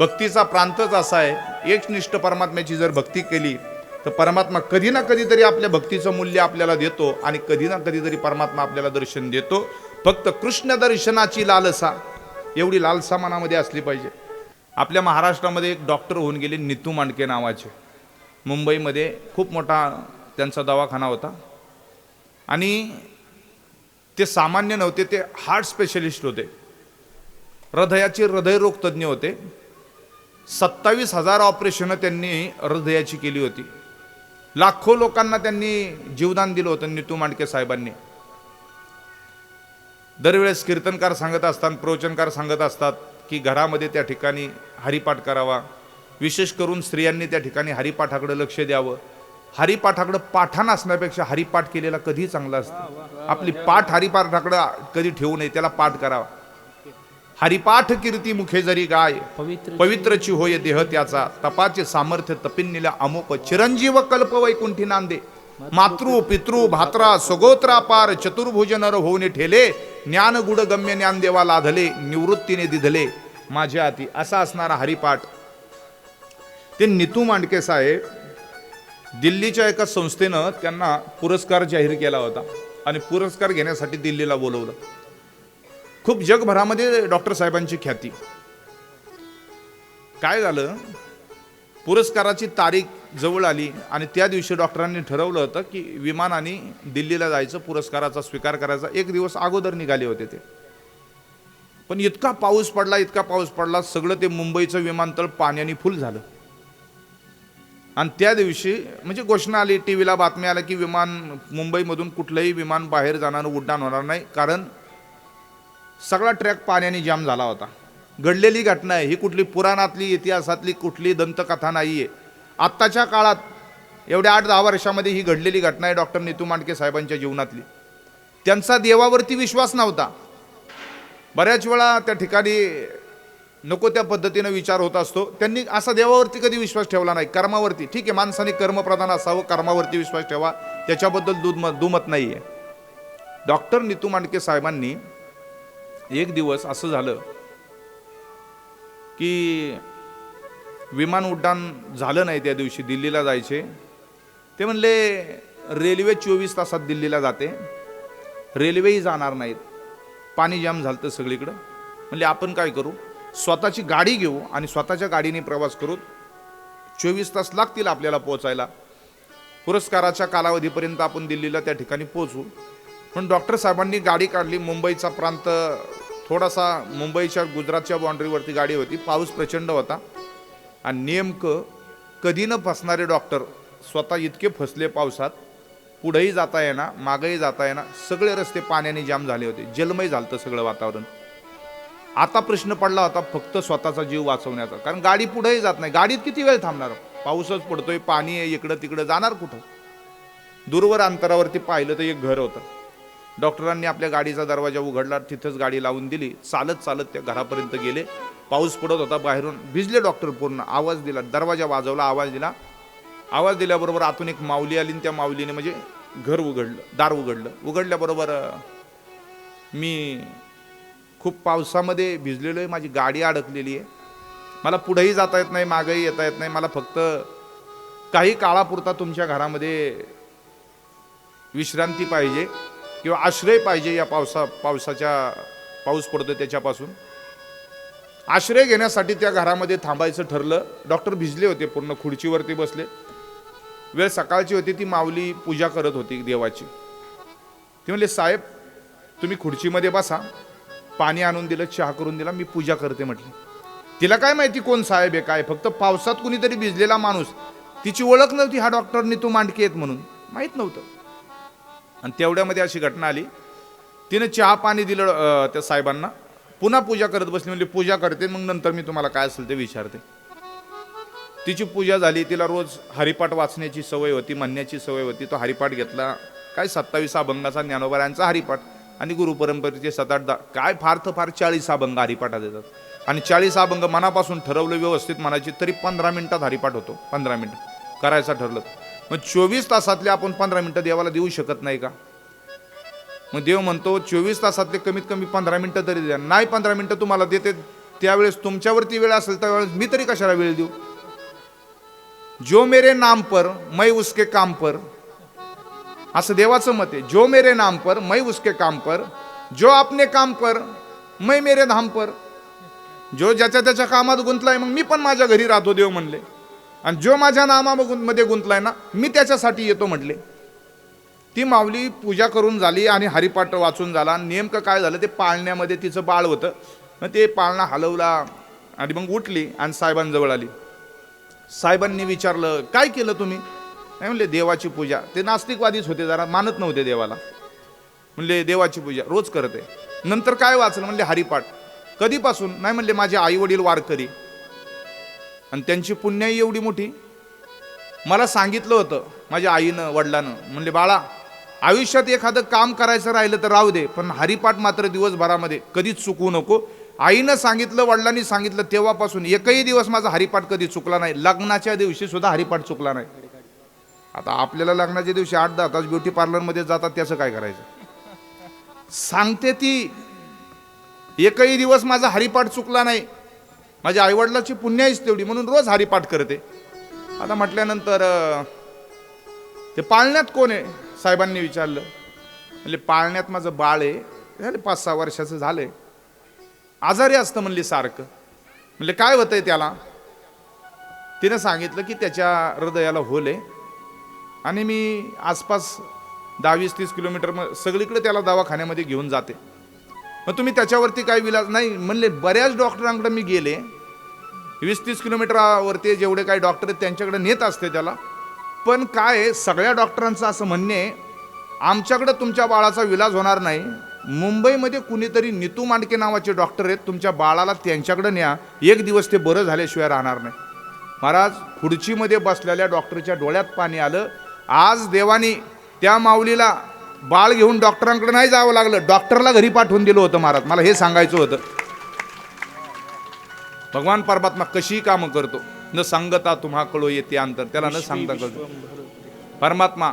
भक्तीचा प्रांतच असा आहे. एकनिष्ठ परमात्म्याची जर भक्ती केली तर परमात्मा कधी ना कधीतरी आपल्या भक्तीचं मूल्य आपल्याला देतो आणि कधी ना कधीतरी परमात्मा आपल्याला दर्शन देतो. फक्त कृष्ण दर्शनाची लालसा एवढी लालसा मनामध्ये असली पाहिजे. आपल्या महाराष्ट्रामध्ये एक डॉक्टर होऊन गेले नितू मांडके नावाचे. मुंबईमध्ये खूप मोठा त्यांचा दवाखाना होता. आणि ते सामान्य नव्हते ते हार्ट स्पेशलिस्ट होते. हृदयाचे हृदयरोग तज्ज्ञ होते. सत्तावीस हजार ऑपरेशनं त्यांनी हृदयाची केली होती. लाखो लोकांना त्यांनी जीवदान दिलं होतं नितू मांडके साहेबांनी. दरवेळेस कीर्तनकार सांगत असतात प्रवचनकार सांगत असतात की घरामध्ये त्या ठिकाणी हरिपाठ करावा. विशेष करून स्त्रियांनी त्या ठिकाणी हरिपाठाकडे लक्ष द्यावं. हरिपाठाकडं पाठाण असण्यापेक्षा हरिपाठ केलेला कधी चांगला असतं. आपली पाठ हरिपाठाकडं कधी ठेवू नये त्याला पाठ करावा. हरिपाठ कीर्ती मुखे जरी गाय पवित्र पवित्रची होय देह त्याचा तपाचे सामर्थ्य तपिन्नीला अमोप चिरंजीव कल्प वैकुंठी नांदे. मातृ पितृ भात्रा सगोत्रा पार चतुर्भुज नर होऊन ठेले ज्ञान गुड गम्य ज्ञान देवा लाधले निवृत्तीने दिधले. माझ्या हाती असा असणारा हरिपाठ. ते नितू मांडके साहेब दिल्लीच्या एका संस्थेनं त्यांना पुरस्कार जाहीर केला होता आणि पुरस्कार घेण्यासाठी दिल्लीला बोलवलं. खूप जगभरामध्ये डॉक्टर साहेबांची ख्याती. काय झालं? पुरस्काराची तारीख जवळ आली आणि त्या दिवशी डॉक्टरांनी ठरवलं होतं की विमानाने दिल्लीला जायचं पुरस्काराचा स्वीकार करायचा. एक दिवस अगोदर निघाले होते ते. पण इतका पाऊस पडला इतका पाऊस पडला सगळं ते मुंबईचं विमानतळ पाण्याने फुल झालं. आणि त्या दिवशी म्हणजे घोषणा आली टी व्हीला बातम्या आल्या की विमान मुंबईमधून कुठलंही विमान बाहेर जाणार उड्डाण होणार नाही. कारण सगळा ट्रॅक पाण्याने जाम झाला होता. घडलेली घटना आहे. ही कुठली पुराणातली इतिहासातली कुठली दंतकथा नाही आहे आत्ताच्या काळात एवढ्या आठ दहा वर्षामध्ये ही घडलेली घटना आहे डॉक्टर नितू मांडके साहेबांच्या जीवनातली. त्यांचा देवावरती विश्वास नव्हता. बऱ्याच वेळा त्या ठिकाणी नको त्या पद्धतीनं विचार होत असतो. त्यांनी असा देवावरती कधी विश्वास ठेवला नाही. कर्मावरती. ठीक आहे माणसाने कर्मप्रधान असावं कर्मावरती विश्वास ठेवा. त्याच्याबद्दल दुमत दुमत नाही आहे डॉक्टर नितू मांडके साहेबांनी एक दिवस असं झालं की विमान उड्डाण झालं नाही त्या दिवशी दिल्लीला जायचे. ते म्हणले रेल्वे चोवीस तासात दिल्लीला जाते. रेल्वेही जाणार नाहीत. पाणी जाम झालं तर सगळीकडं. म्हणले आपण काय करू? स्वतःची गाडी घेऊ आणि स्वतःच्या गाडीने प्रवास करू. चोवीस तास लागतील आपल्याला पोहोचायला. पुरस्काराच्या कालावधीपर्यंत आपण दिल्लीला त्या ठिकाणी पोहोचू. पण डॉक्टर साहेबांनी गाडी काढली. मुंबईचा प्रांत थोडासा मुंबईच्या गुजरातच्या बाउंड्रीवरती गाडी होती. पाऊस प्रचंड होता. आणि नेमकं कधी न फसणारे डॉक्टर स्वतः इतके फसले पावसात. पुढेही जाता येणार मागंही जाता येणार सगळे रस्ते पाण्याने जाम झाले होते. जलमय झालं सगळं वातावरण. आता प्रश्न पडला होता फक्त स्वतःचा जीव वाचवण्याचा. कारण गाडी पुढेही जात नाही. गाडीत किती वेळ थांबणार? पाऊसच पडतोय पाणी आहे इकडं तिकडं जाणार कुठं? दूरवर अंतरावरती पाहिलं तर एक घर होतं. डॉक्टरांनी आपल्या गाडीचा दरवाजा उघडला तिथंच गाडी लावून दिली. चालत चालत त्या घरापर्यंत गेले. पाऊस पडत होता बाहेरून. भिजले डॉक्टर पूर्ण. आवाज दिला. दरवाजा वाजवला आवाज दिला. आवाज दिल्याबरोबर आतून एक माऊली आली आणि त्या माऊलीने म्हणजे घर उघडलं दार उघडलं. उघडल्याबरोबर मी खूप पावसामध्ये भिजलेलो आहे माझी गाडी अडकलेली आहे. मला पुढेही जाता येत नाही मागंही येता येत नाही. मला फक्त काही काळापुरता तुमच्या घरामध्ये विश्रांती पाहिजे. किंवा आश्रय पाहिजे या पावसा पावसाच्या पाऊस पडतो त्याच्यापासून. आश्रय घेण्यासाठी त्या घरामध्ये थांबायचं ठरलं. डॉक्टर भिजले होते पूर्ण खुर्चीवरती बसले. वेळ सकाळची होती ती माऊली पूजा करत होती देवाची. ती म्हणले साहेब तुम्ही खुर्चीमध्ये बसा. पाणी आणून दिलं चहा करून दिला मी पूजा करते म्हटली. तिला काय माहिती कोण साहेब आहे काय? फक्त पावसात कुणीतरी भिजलेला माणूस. तिची ओळख नव्हती हा डॉक्टरनी तू मांडकी आहेत म्हणून. माहीत नव्हतं. आणि तेवढ्यामध्ये अशी घटना आली. तिने चहा पाणी दिलं त्या साहेबांना. पुन्हा पूजा करत बसली म्हणजे पूजा करते मग नंतर मी तुम्हाला काय असेल ते विचारते. तिची पूजा झाली तिला रोज हरिपाठ वाचण्याची सवय होती म्हणण्याची सवय होती. तो हरिपाठ घेतला. काय सत्तावीस अभंगाचा ज्ञानोबरायांचा हरिपाठ. आणि गुरुपरंपरेचे सात आठ दा काय फार तर फार चाळीस अभंग हरिपाठात येतात आणि चाळीस अभंग मनापासून ठरवलं व्यवस्थित म्हणायची तरी पंधरा मिनिटात हरिपाठ होतो पंधरा मिनिटं. करायचा ठरलं. मग चोवीस तासातले आपण पंधरा मिनटं देवाला देऊ शकत नाही का? मग देव म्हणतो चोवीस तासातले कमीत कमी पंधरा मिनटं तरी द्या. नाही पंधरा मिनटं तुम्हाला देते. त्यावेळेस तुमच्यावरती वेळ असेल त्यावेळेस मी तरी कशाला वेळ देऊ? जो मेरे नाम पर मै उसके काम पर. असं देवाचं मत आहे. जो मेरे नाम पर मै उसके काम पर. जो आपने काम पर मै मेरे धाम पर. जो ज्याच्या त्याच्या कामात गुंतलाय मग मी पण माझ्या घरी राहतो देव म्हणले. आणि जो माझ्या नामामध्ये गुंतलाय ना मी त्याच्यासाठी येतो म्हटले. ती माऊली पूजा करून झाली आणि हरिपाठ वाचून झाला. आणि नेमकं काय झालं ते पाळण्यामध्ये तिचं बाळ होतं. मग ते पाळणा हलवला आणि मग उठली आणि साहेबांजवळ आली. साहेबांनी विचारलं काय केलं तुम्ही? नाही म्हणले देवाची पूजा. ते नास्तिकवादीच होते जरा मानत नव्हते देवाला. म्हणले देवाची पूजा रोज करते. नंतर काय वाचलं? म्हणले हरिपाठ. कधीपासून? नाही म्हणले माझे आई वडील वारकरी. आणि त्यांची पुण्याई एवढी मोठी. मला सांगितलं होतं माझ्या आईनं वडिलानं म्हणले बाळा आयुष्यात एखादं काम करायचं राहिलं तर राहू दे पण हरिपाठ मात्र दिवसभरामध्ये कधीच चुकवू नको. आईनं सांगितलं वडिलांनी सांगितलं तेव्हापासून एकही दिवस माझा हरिपाठ कधी चुकला नाही. लग्नाच्या दिवशी सुद्धा हरिपाठ चुकला नाही. आता आपल्याला लग्नाच्या दिवशी आठ दहा तास ब्युटी पार्लरमध्ये जातात त्याचं काय करायचं? सांगते ती एकही दिवस माझा हरिपाठ चुकला नाही माझ्या आईवडिलाची पुण्याईच तेवढी म्हणून रोज हरिपाठ करते. आता म्हटल्यानंतर ते पाळण्यात कोण आहे? साहेबांनी विचारलं. म्हणजे पाळण्यात माझं बाळ आहे. झाले पाच सहा वर्षाचं झालंय. आजारी असतं म्हणली सारखं. म्हणजे काय होतंय त्याला? तिनं सांगितलं की त्याच्या हृदयाला होल आहे. आणि मी आसपास दहावीस तीस किलोमीटर मग सगळीकडे त्याला दवाखान्यामध्ये घेऊन जाते. मग तुम्ही त्याच्यावरती काय विलाज नाही म्हणले बऱ्याच डॉक्टरांकडे मी गेले. वीस तीस किलोमीटरवरती जेवढे काही डॉक्टर आहेत त्यांच्याकडे नेत असते त्याला. पण काय आहे, सगळ्या डॉक्टरांचं असं म्हणणे आमच्याकडं तुमच्या बाळाचा विलाज होणार नाही. मुंबईमध्ये कुणीतरी नितू मांडके नावाचे डॉक्टर आहेत तुमच्या बाळाला त्यांच्याकडे न्या. एक दिवस ते बरं झाल्याशिवाय राहणार नाही. महाराज खुर्चीमध्ये बसलेल्या डॉक्टरच्या डोळ्यात पाणी आलं. आज देवानी त्या माऊलीला बाळ घेऊन डॉक्टरांकडे नाही जावं लागलं. डॉक्टरला घरी पाठवून दिलं होतं महाराज. मला हे सांगायचं होतं. भगवान परमात्मा कशी कामं करतो? न सांगता तुम्हा कळो येते अंतर. त्याला न सांगता कळतो. परमात्मा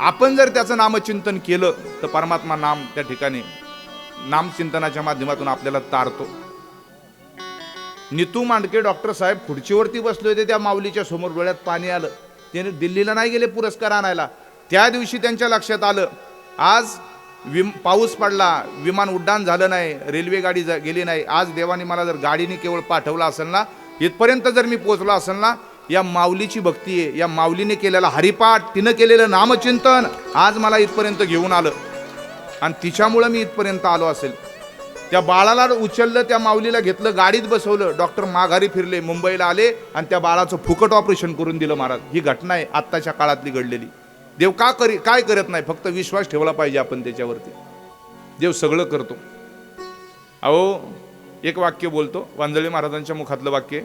आपण जर त्याचं नामचिंतन केलं तर परमात्मा नाम त्या ठिकाणी नामचिंतनाच्या माध्यमातून आपल्याला तारतो. नितू मांडके डॉक्टर साहेब खुर्चीवरती बसले होते त्या माऊलीच्या समोर. डोळ्यात पाणी आलं. त्याने दिल्लीला नाही गेले पुरस्कार आणायला. त्या दिवशी त्यांच्या लक्षात आलं आज विम पाऊस पडला विमान उड्डाण झालं नाही रेल्वे गाडी जा- गेली नाही आज देवाने मला जर गाडीने केवळ पाठवलं असेल ना इथपर्यंत जर मी पोचलो असेल ना या माऊलीची भक्ती आहे या माऊलीने केलेला हरिपाठ तिनं केलेलं नामचिंतन आज मला इथपर्यंत घेऊन आलं. आणि तिच्यामुळं मी इथपर्यंत आलो असेल. त्या बाळाला उचललं त्या माऊलीला घेतलं गाडीत बसवलं डॉक्टर माघारी फिरले मुंबईला आले आणि त्या बाळाचं फुकट ऑपरेशन करून दिलं महाराज. ही घटना आहे आत्ताच्या काळातली घडलेली. देव का करी काय करत नाही? फक्त विश्वास ठेवला पाहिजे आपण त्याच्यावरती. देव सगळं करतो. अहो एक वाक्य बोलतो. वांजळे महाराजांच्या मुखातलं वाक्य